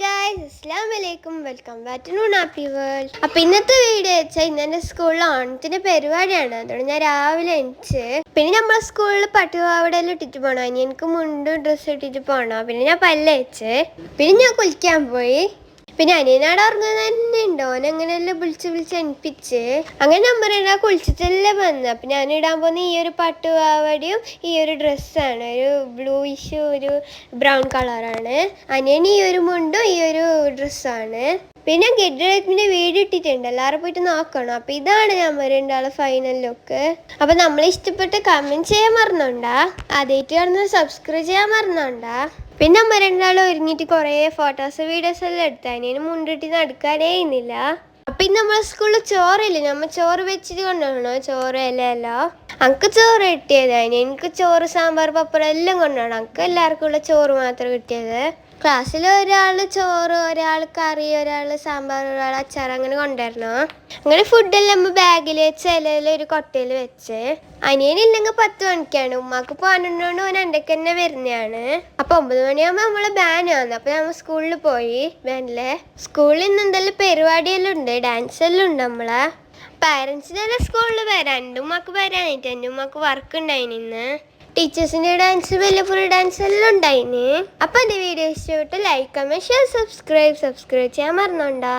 Guys അസ്ലാം വലൈക്കും welcome back to Noon Happy World അപ്പൊ ഇന്നത്തെ വീഡിയോ വെച്ചാൽ ഇന്ന് എന്റെ സ്കൂളിൽ ഓണത്തിന്റെ പരിപാടിയാണ്. അതുകൊണ്ട് ഞാൻ രാവിലെ എണിച്ച് പിന്നെ നമ്മളെ സ്കൂളിൽ പട്ടുപാവടയിൽ ഇട്ടിട്ട് പോകണം ഇനി എനിക്ക് മുണ്ടും ഡ്രസ്സ് ഇട്ടിട്ട് പോകണം പിന്നെ ഞാൻ പല്ലയച്ച് പിന്നെ ഞാൻ കുളിക്കാൻ പോയി. പിന്നെ അനിയനാട് ഉറങ്ങുന്ന തന്നെ ഉണ്ട്. ഓൻ അങ്ങനെയല്ലേ വിളിച്ച് വിളിച്ച് എണിപ്പിച്ച്. അങ്ങനെ നമ്പർ ഇടാ കുളിച്ചിട്ടല്ലേ വന്നത്. അപ്പൊ ഞാൻ ഇടാൻ പോകുന്ന ഈ ഒരു പട്ടുപാവടിയും ഈ ഒരു ഡ്രസ്സാണ് ഒരു ബ്ലൂയിഷ് ഒരു ബ്രൗൺ കളറാണ് അനിയൻ ഈ ഒരു മുണ്ടും ഈ ഒരു ഡ്രസ്സാണ് പിന്നെ ഗെഡ്രേറ്റിന്റെ വീട് ഇട്ടിട്ടുണ്ട്. എല്ലാവരും പോയിട്ട് നോക്കണം. അപ്പൊ ഇതാണ് നമ്പർ ഉണ്ടാവുള്ള ഫൈനൽ ലുക്ക് അപ്പൊ നമ്മൾ ഇഷ്ടപ്പെട്ട് കമന്റ് ചെയ്യാൻ മറന്നോണ്ടാ? ആദ്യമായിട്ട് കാണുന്നത് സബ്സ്ക്രൈബ് ചെയ്യാൻ മറന്നോണ്ടാ? പിന്നെ അമ്മ രണ്ടാളും ഒരുങ്ങിയിട്ട് കുറേ ഫോട്ടോസ് വീഡിയോസ് എല്ലാം എടുത്തു. അതിന് മുണ്ടിട്ട് നടക്കാനേ ഇന്നില്ല അപ്പം ഇന്ന് നമ്മളെ സ്കൂളിൽ ചോറില്ല നമ്മൾ ചോറ് വെച്ചിട്ട് കൊണ്ടുപോകണോ? ചോറ് ഇലയല്ലോ? അനക്ക് ചോറ് കിട്ടിയത് അതിന് എനിക്ക് ചോറ് സാമ്പാർ പപ്പടം എല്ലാം കൊണ്ടുപോകണം. അനക്ക് എല്ലാവർക്കും ഉള്ള ചോറ് മാത്രം കിട്ടിയത്. ക്ലാസ്സിൽ ഒരാൾ ചോറ് ഒരാൾ കറി ഒരാൾ സാമ്പാർ ഒരാൾ അച്ചാർ അങ്ങനെ കൊണ്ടുവരണം. അങ്ങനെ ഫുഡെല്ലാം നമ്മൾ ബാഗിൽ വെച്ച് ഒരു കൊട്ടയിൽ വെച്ച്. അനിയനില്ലെങ്കിൽ പത്ത് മണിക്കാണ്. ഉമ്മാക്ക് പോകാനുണ്ടോണ്ട് ഓൻ എന്റെ തന്നെ വരുന്നതാണ്. അപ്പൊ ഒമ്പത് മണിയാകുമ്പോൾ നമ്മൾ വന്നു. അപ്പൊ നമ്മൾ സ്കൂളിൽ പോയി. ബാനിലെ സ്കൂളിൽ നിന്ന് എന്തെല്ലാം പരിപാടിയെല്ലാം ഉണ്ട്? ഡാൻസ് എല്ലാം ഉണ്ട് നമ്മളെ. പാരൻസിനെല്ലാം സ്കൂളിൽ വരാം? എന്റെ ഉമ്മക്ക് വരാനായിട്ട്. എന്റെ ഉമ്മക്ക് വർക്ക് ഉണ്ടായിന് ഇന്ന്. ടീച്ചേഴ്സിന്റെ ഡാൻസ് വലിയ ഫുൾ ഡാൻസ് എല്ലാം ഉണ്ടായിന്. അപ്പം എന്റെ വീഡിയോ ഇഷ്ടപ്പെട്ട് like comment share subscribe subscribe ചെയ്യാൻ മറന്നോണ്ടാ.